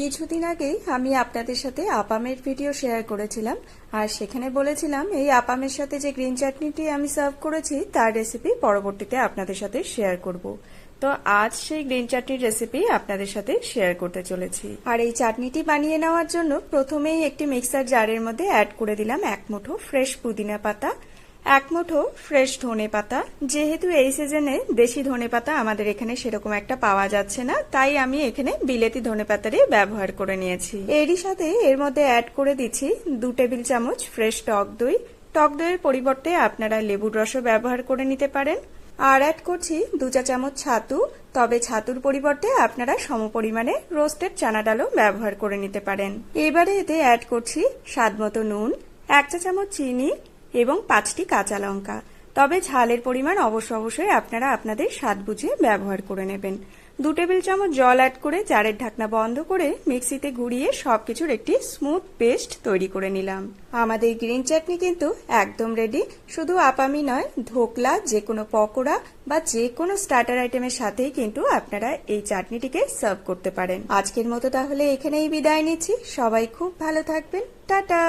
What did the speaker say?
কিছুদিন আগেই আমি আপনাদের সাথে আপামের ভিডিও শেয়ার করেছিলাম, আর সেখানে বলেছিলাম এই আপামের সাথে যে গ্রিন চাটনিটি আমি সার্ভ করেছি, তার রেসিপি পরবর্তীতে আপনাদের সাথে শেয়ার করব। তো আজ সেই গ্রিন চাটনির রেসিপি আপনাদের সাথে শেয়ার করতে চলেছি। আর এই চাটনিটি বানিয়ে নেওয়ার জন্য প্রথমেই একটি মিক্সার জারের মধ্যে অ্যাড করে দিলাম এক মুঠো ফ্রেশ পুদিনা পাতা এক মুঠো ফ্রেশ ধনে পাতা। যেহেতু এই সিজনে দেশি ধনে পাতা আমাদের এখানে সেরকম একটা পাওয়া যাচ্ছে না, তাই আমি এখানে বিলেতি ধনে পাতারই ব্যবহার করে নিয়েছি। এরই সাথে এর মধ্যে অ্যাড করে দিচ্ছি দু টেবিল চামচ ফ্রেশ টক দই। টক দইয়ের পরিবর্তে আপনারা লেবুর রসও ব্যবহার করে নিতে পারেন। আর অ্যাড করছি দু চা চামচ ছাতু। তবে ছাতুর পরিবর্তে আপনারা সমপরিমাণে রোস্টেড চানা ডালও ব্যবহার করে নিতে পারেন। এবারে এতে অ্যাড করছি স্বাদমতো নুন, এক চা চামচ চিনি এবং পাঁচটি কাঁচা লঙ্কা। তবে ঝালের পরিমাণ অবশ্য অবশ্যই আপনারা আপনাদের স্বাদ বুঝে ব্যবহার করে নেবেন। দু টেবিল চামচ জল অ্যাড করে জারের ঢাকনা বন্ধ করে মিক্সিতে ঘুরিয়ে সবকিছুর একটি স্মুথ পেস্ট তৈরি করে নিলাম। আমাদের গ্রিন চাটনি কিন্তু একদম রেডি শুধু আপামি নয়, ধোকলা যে কোনো পকোড়া বা যে কোনো স্টার্টার আইটেমের সাথেই কিন্তু আপনারা এই চাটনিটিকে সার্ভ করতে পারেন। আজকের মতো তাহলে এখানেই বিদায় নিচ্ছি। সবাই খুব ভালো থাকবেন। টাটা!